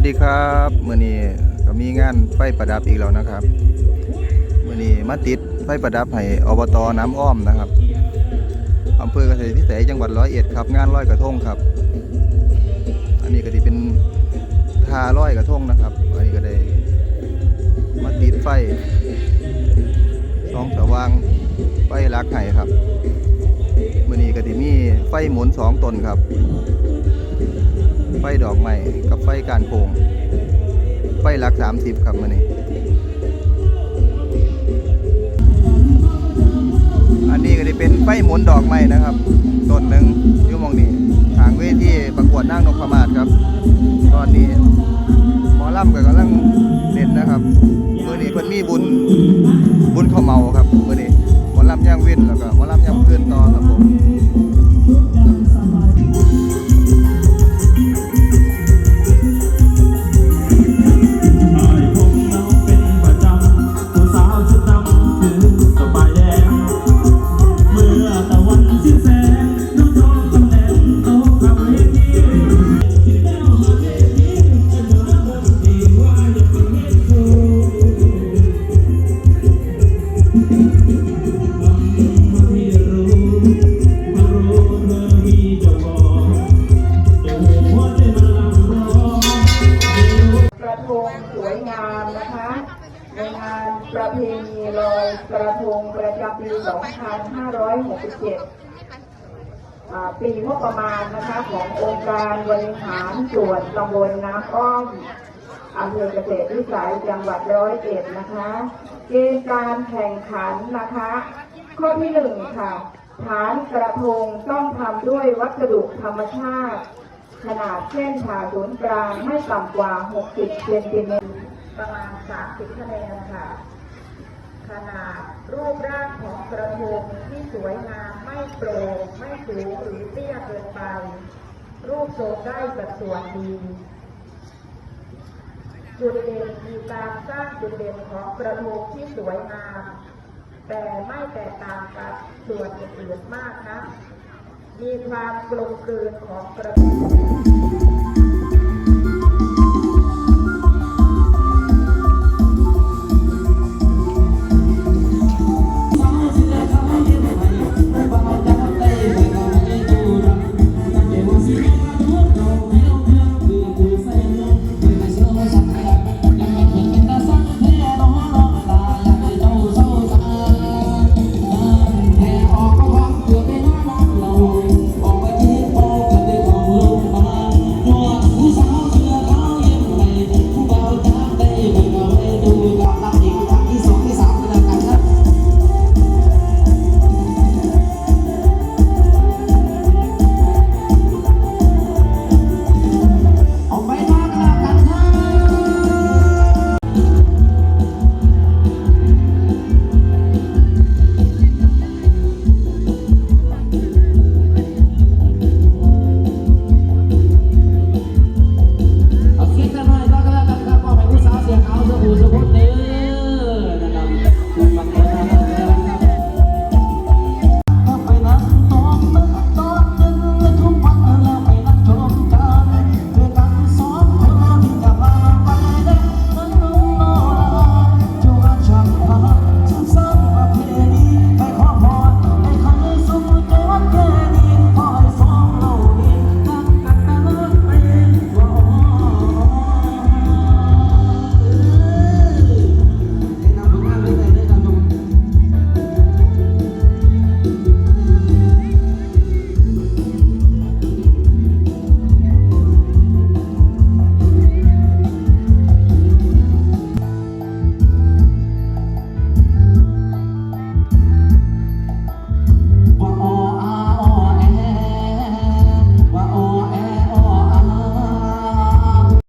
วัสดีครับมื่อนี้ก็มีงานไฟประดับอีกแล้วนะครับมื่อนี้มาติดไฟประดับให้อบตน้ำอ้อมนะครับอำเภอเกษตรพิสัยจังหวัดร้อยเอ็ดครับ งานร้อยกระทงครับ อันนี้ก็ที่เป็นทาร้อยกระทงนะครับ อันนี้ก็ได้มาติดไฟสองสว่างไฟลักไห้ครับมื่อนี้ก็ที่มีไฟหมุนสองตนครับ ไฟดอกไม้กับไฟการโคงไฟหลัก 30 ครับมื่อนี้อันนี้ก็จะเป็นไฟหมุนดอกไม้นะครับต้นหนึ่งอยู่มองนี้ทางเวทีประกวดนางนกพมาศครับ ตอนนี้หมอลำก็กำลังเล่นนะครับมื่อนี้เพิ่นมีบุญบุญข้าวเมาครับมื่อนี้หมอลำย่างเว้นแล้วก็หมอลำ สวยงามนะคะในงานประเพณีลอยกระทงประจำปี 2567 ปีงบประมาณนะคะขององค์การบริหารส่วนตำบลน้ำอ้อมอำเภอเกษตรวิสัยจังหวัดร้อยเอ็ดนะคะ เกณฑ์การแข่งขันนะคะ ข้อที่หนึ่งค่ะ ฐานกระทงต้องทำด้วยวัสดุธรรมชาติ ขนาดเส้นผ่าศูนย์กลางไม่ต่ำกว่า 60 เซนติเมตร ประมาณ 30 คะแนนค่ะ ขนาดรูปร่างของกระทงที่สวยงามไม่โปร่งไม่สูงหรือเตี้ยเกินไป รูปทรงได้สัดส่วนดี จุดเด่นมีการสร้างจุดเด่นของกระทงที่สวยงาม แต่ไม่แตกต่างกับส่วนอื่นๆมากนะ มีความกลมเกลืนของกระ